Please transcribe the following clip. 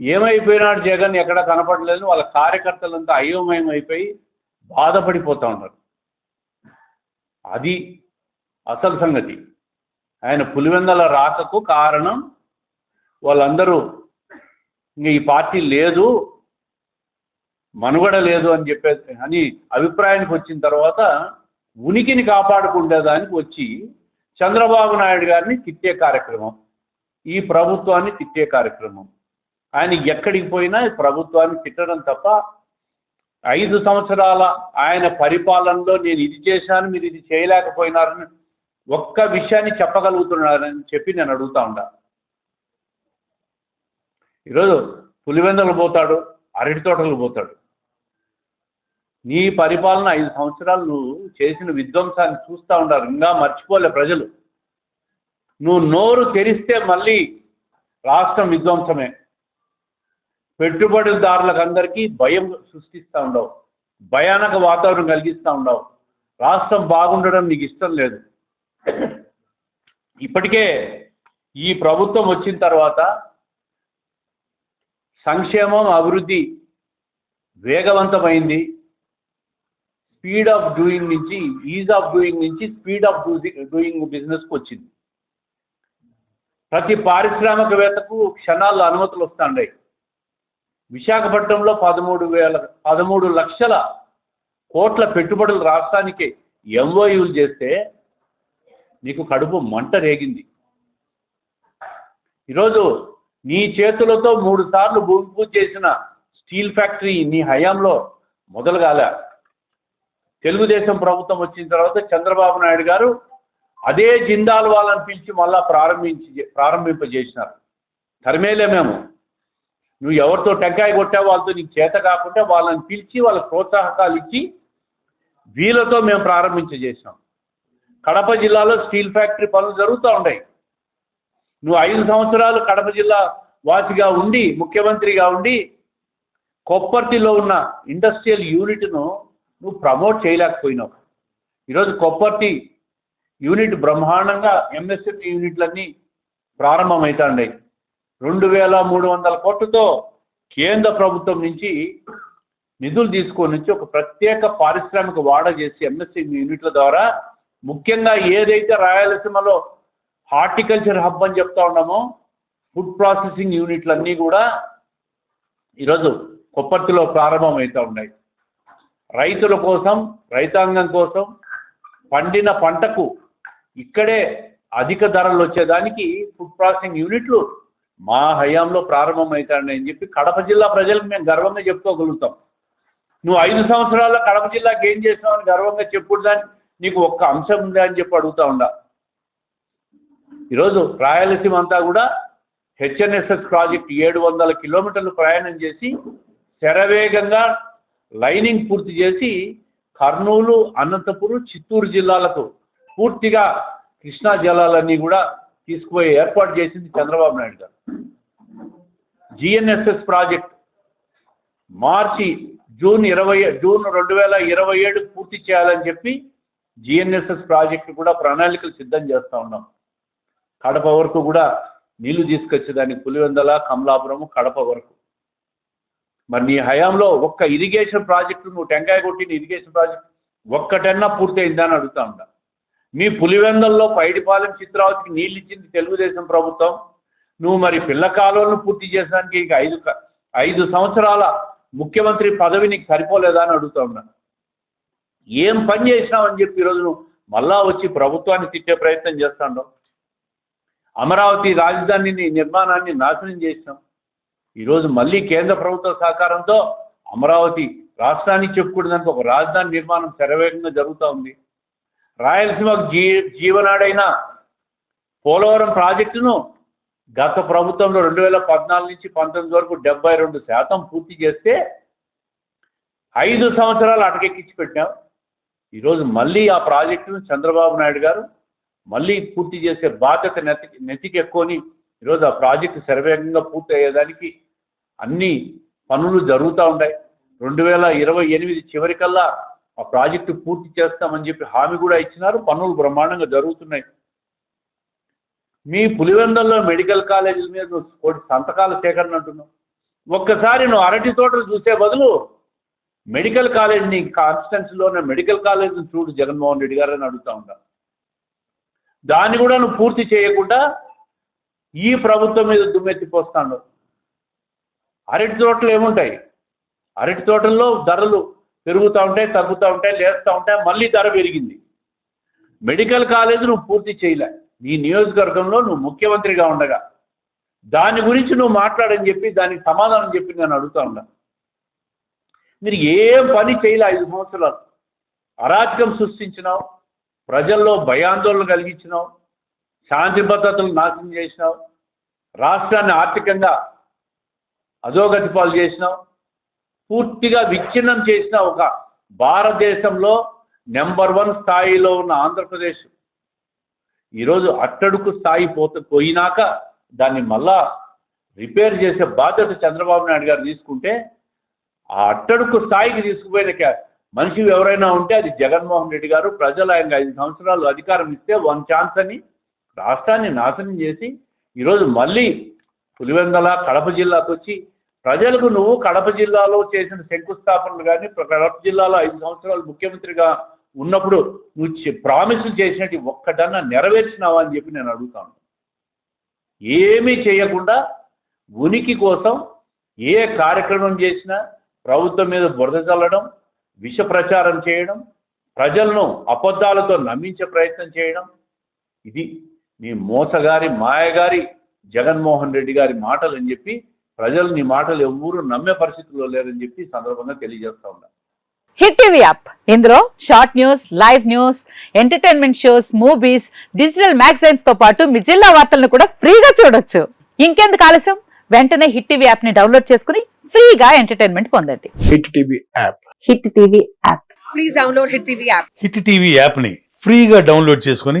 ఏమైపోయినాడు జగన్ ఎక్కడ కనపడలేదు వాళ్ళ కార్యకర్తలంతా అయోమయం అయిపోయి బాధపడిపోతూ ఉన్నారు. అది అసలు సంగతి. ఆయన పులివెందల రాకకు కారణం వాళ్ళందరూ ఇంక ఈ పార్టీ లేదు మనుగడ లేదు అని చెప్పే అని అభిప్రాయానికి వచ్చిన తర్వాత ఉనికిని కాపాడుకుండేదానికి వచ్చి చంద్రబాబు నాయుడు గారిని తిట్టే కార్యక్రమం ఈ ప్రభుత్వాన్ని తిట్టే కార్యక్రమం. ఆయన ఎక్కడికి పోయినా ప్రభుత్వాన్ని తిట్టడం తప్ప ఐదు సంవత్సరాల ఆయన పరిపాలనలో నేను ఇది చేశాను మీరు ఇది చేయలేకపోయినారని ఒక్క విషయాన్ని చెప్పగలుగుతున్నారని చెప్పి నేను అడుగుతా ఉండా. ఈరోజు పులివెందలు పోతాడు అరటి తోటలు పోతాడు. నీ పరిపాలన ఐదు సంవత్సరాలు నువ్వు చేసిన విధ్వంసాన్ని చూస్తూ ఉండాలి ఇంకా మర్చిపోలే ప్రజలు. నువ్వు నోరు తెరిస్తే మళ్ళీ రాష్ట్రం విధ్వంసమే. పెట్టుబడిదారులకు అందరికీ భయం సృష్టిస్తూ ఉండవు. భయానక వాతావరణం కలిగిస్తూ ఉండవు. రాష్ట్రం బాగుండడం నీకు ఇష్టం లేదు. ఇప్పటికే ఈ ప్రభుత్వం వచ్చిన తర్వాత సంక్షేమం అభివృద్ధి వేగవంతమైంది. స్పీడ్ ఆఫ్ డూయింగ్ నుంచి ఈజ్ ఆఫ్ డూయింగ్ నుంచి స్పీడ్ ఆఫ్ డూయింగ్ బిజినెస్కి వచ్చింది. ప్రతి పారిశ్రామికవేత్తకు క్షణాల్లో అనుమతులు వస్తుంటాయి విశాఖపట్నంలో పదమూడు వేల పదమూడు లక్షల కోట్ల పెట్టుబడులు రాష్ట్రానికి ఎంఓయూలు చేస్తే నీకు కడుపు మంట రేగింది. ఈరోజు నీ చేతులతో మూడు సార్లు భూమి పూజ చేసిన స్టీల్ ఫ్యాక్టరీ నీ హయాంలో మొదలు కాలే తెలుగుదేశం ప్రభుత్వం వచ్చిన తర్వాత చంద్రబాబు నాయుడు గారు అదే జిందాల్ వాళ్ళని పిలిచి మళ్ళా ప్రారంభించి ప్రారంభింపజేసినారు. తరిమేలే మేము. నువ్వు ఎవరితో టెంకాయ కొట్టావు వాళ్ళతో నీకు చేత కాకుండా వాళ్ళని పిలిచి వాళ్ళకి ప్రోత్సాహకాలు ఇచ్చి వీళ్ళతో మేము ప్రారంభించజేసినాం కడప జిల్లాలో స్టీల్ ఫ్యాక్టరీ పనులు జరుగుతూ ఉన్నాయి. నువ్వు ఐదు సంవత్సరాలు కడప జిల్లా వాసిగా ఉండి ముఖ్యమంత్రిగా ఉండి కొప్పర్తిలో ఉన్న ఇండస్ట్రియల్ యూనిట్ను నువ్వు ప్రమోట్ చేయలేకపోయినావు. ఈరోజు కొప్పర్తి యూనిట్ బ్రహ్మాండంగా ఎంఎస్ఎంఈ యూనిట్లన్నీ ప్రారంభమవుతాయి రెండు వేల మూడు వందల కోట్లతో కేంద్ర ప్రభుత్వం నుంచి నిధులు తీసుకొని నుంచి ఒక ప్రత్యేక పారిశ్రామిక వాడ చేసి ఎంఎస్సి యూనిట్ల ద్వారా ముఖ్యంగా ఏదైతే రాయలసీమలో హార్టికల్చర్ హబ్ అని చెప్తా ఉన్నామో ఫుడ్ ప్రాసెసింగ్ యూనిట్లన్నీ కూడా ఈరోజు కొప్పర్తిలో ప్రారంభమవుతూ ఉన్నాయి. రైతుల కోసం రైతాంగం కోసం పండిన పంటకు ఇక్కడే అధిక ధరలు వచ్చేదానికి ఫుడ్ ప్రాసెసింగ్ యూనిట్లు మా హయాంలో ప్రారంభమవుతాయని చెప్పి కడప జిల్లా ప్రజలకు మేము గర్వంగా చెప్పుకోగలుగుతాం. నువ్వు ఐదు సంవత్సరాల్లో కడప జిల్లాకి ఏం చేసావని గర్వంగా చెప్పుడు దాన్ని నీకు ఒక్క అంశం ఉందా అని చెప్పి అడుగుతా ఉండా. ఈరోజు రాయలసీమ అంతా కూడా హెచ్ఎన్ఎస్ఎస్ ప్రాజెక్ట్ ఏడు వందల కిలోమీటర్లు ప్రయాణం చేసి శరవేగంగా లైనింగ్ పూర్తి చేసి కర్నూలు అనంతపురం చిత్తూరు జిల్లాలకు పూర్తిగా కృష్ణా జలాలన్నీ కూడా తీసుకుపోయి ఏర్పాటు చేసింది చంద్రబాబు నాయుడు గారు. జిఎన్ఎస్ఎస్ ప్రాజెక్ట్ మార్చి జూన్ ఇరవై జూన్ రెండు వేల ఇరవై ఏడు పూర్తి చేయాలని చెప్పి జిఎన్ఎస్ఎస్ ప్రాజెక్టు కూడా ప్రణాళికలు సిద్ధం చేస్తూ ఉన్నాం. కడప వరకు కూడా నీళ్ళు తీసుకొచ్చేదానికి పులివెందల కమలాపురం కడప వరకు. మరి నీ హయాంలో ఒక్క ఇరిగేషన్ ప్రాజెక్టు నువ్వు టెంకాయ కొట్టిన ఇరిగేషన్ ప్రాజెక్ట్ ఒక్కటన్నా పూర్తయిందని అడుగుతా ఉంటా మీ పులివెందల్లో పైడిపాలెం చిత్రావతికి నీళ్ళు ఇచ్చింది తెలుగుదేశం ప్రభుత్వం. నువ్వు మరి పిల్ల కాలువలను పూర్తి చేసడానికి ఇక ఐదు క- ఐదు సంవత్సరాల ముఖ్యమంత్రి పదవి నీకు సరిపోలేదా అని అడుగుతా ఉన్నా. ఏం పని చేసినావని చెప్పి ఈరోజు నువ్వు మళ్ళా వచ్చి ప్రభుత్వాన్ని తిట్టే ప్రయత్నం చేస్తాండవు. అమరావతి రాజధానిని నిర్మాణాన్ని నాశనం చేసినాం. ఈరోజు మళ్ళీ కేంద్ర ప్రభుత్వ సహకారంతో అమరావతి రాష్ట్రానికి చెప్పుకోవడానికి ఒక రాజధాని నిర్మాణం శరవేగంగా జరుగుతూ ఉంది. రాయలసీమకు జీ జీవనాడైన పోలవరం ప్రాజెక్టును గత ప్రభుత్వంలో రెండు వేల పద్నాలుగు నుంచి పంతొమ్మిది వరకు డెబ్బై రెండు శాతం పూర్తి చేస్తే ఐదు సంవత్సరాలు అటకెక్కించి పెట్టాం ఈరోజు మళ్ళీ ఆ ప్రాజెక్టును చంద్రబాబు నాయుడు గారు మళ్ళీ పూర్తి చేసే బాధ్యత నెతికి నెత్తికెక్కుని ఈరోజు ఆ ప్రాజెక్టు శరవేగంగా పూర్తి అయ్యేదానికి అన్ని పనులు జరుగుతూ ఉంటాయి రెండు వేల ఇరవై ఎనిమిది చివరికల్లా ఆ ప్రాజెక్టు పూర్తి చేస్తామని చెప్పి హామీ కూడా ఇచ్చినారు. పనులు బ్రహ్మాండంగా జరుగుతున్నాయి. మీ పులివెందల్లో మెడికల్ కాలేజీల మీద నువ్వు కోటి సంతకాల సేకరణ అంటున్నావు. ఒక్కసారి నువ్వు అరటి తోటలు చూసే బదులు మెడికల్ కాలేజ్ నీ మెడికల్ కాలేజీని చూడు జగన్మోహన్ రెడ్డి గారు అని అడుగుతా ఉంటా దాన్ని కూడా నువ్వు పూర్తి చేయకుండా ఈ ప్రభుత్వం మీద దుమ్మెత్తిపోస్తాను అరటి తోటలు ఏముంటాయి? అరటి తోటల్లో ధరలు పెరుగుతూ ఉంటాయి తగ్గుతూ ఉంటాయి లేస్తూ ఉంటాయి మళ్ళీ ధర పెరిగింది. మెడికల్ కాలేజ్ నువ్వు పూర్తి చేయలే. నీ నియోజకవర్గంలో నువ్వు ముఖ్యమంత్రిగా ఉండగా. దాని గురించి నువ్వు మాట్లాడని చెప్పి దానికి సమాధానం చెప్పి నేను అడుగుతా ఉన్నా. మీరు ఏం పని చేయలే ఐదు సంవత్సరాలు. అరాచకం సృష్టించినావు ప్రజల్లో భయాందోళన కలిగించినావు శాంతి భద్రతలు నాశనం చేసినావు రాష్ట్రాన్ని ఆర్థికంగా అధోగతి పాలు చేసినావు పూర్తిగా విచ్ఛిన్నం చేసిన ఒక భారతదేశంలో నెంబర్ వన్ స్థాయిలో ఉన్న ఆంధ్రప్రదేశ్. ఈరోజు అట్టడుకు స్థాయి పోత పోయినాక దాన్ని మళ్ళా రిపేర్ చేసే బాధ్యత చంద్రబాబు నాయుడు గారు తీసుకుంటే ఆ అట్టడుకు స్థాయికి తీసుకుపోయిన మనిషి ఎవరైనా ఉంటే అది జగన్మోహన్ రెడ్డి గారు ప్రజలు ఆయన ఐదు సంవత్సరాలు అధికారం ఇస్తే వన్ ఛాన్స్ అని రాష్ట్రాన్ని నాశనం చేసి ఈరోజు మళ్ళీ పులివెందల కడప జిల్లాకు వచ్చి ప్రజలకు నువ్వు కడప జిల్లాలో చేసిన శంకుస్థాపనలు కానీ కడప జిల్లాలో ఐదు సంవత్సరాలు ముఖ్యమంత్రిగా ఉన్నప్పుడు నువ్వు ప్రామిస్ చేసినట్టు ఒక్కటన్నా నెరవేర్చినావా అని చెప్పి నేను అడుగుతాను ఏమీ చేయకుండా ఉనికి కోసం ఏ కార్యక్రమం చేసినా ప్రభుత్వం మీద బురద చల్లడం విష ప్రచారం చేయడం ప్రజలను అబద్ధాలతో నమ్మించే ప్రయత్నం చేయడం ఇది నీ మోసగారి మాయగారి జగన్మోహన్ రెడ్డి గారి మాటలు అని చెప్పి ప్రజలు నీ మాటలు ఎవ్వరూ నమ్మే పరిస్థితుల్లో లేరని చెప్పి సందర్భంగా తెలియజేస్తా ఉన్నా. Hit TV app. ఇందులో short news live news entertainment shows movies digital మ్యాగజైన్స్తో పాటు మీ జిల్లా వార్తలను కూడా ఫ్రీగా చూడొచ్చు. ఇంకెందుకు ఆలస్యం? వెంటనే హిట్ టీవీ యాప్ని డౌన్లోడ్ చేసుకుని ఫ్రీగా ఎంటర్టైన్మెంట్ పొందండి. Hit TV app. Hit TV app. Please download Hit TV app. Hit TV యాప్ని ఫ్రీగా డౌన్లోడ్ చేసుకొని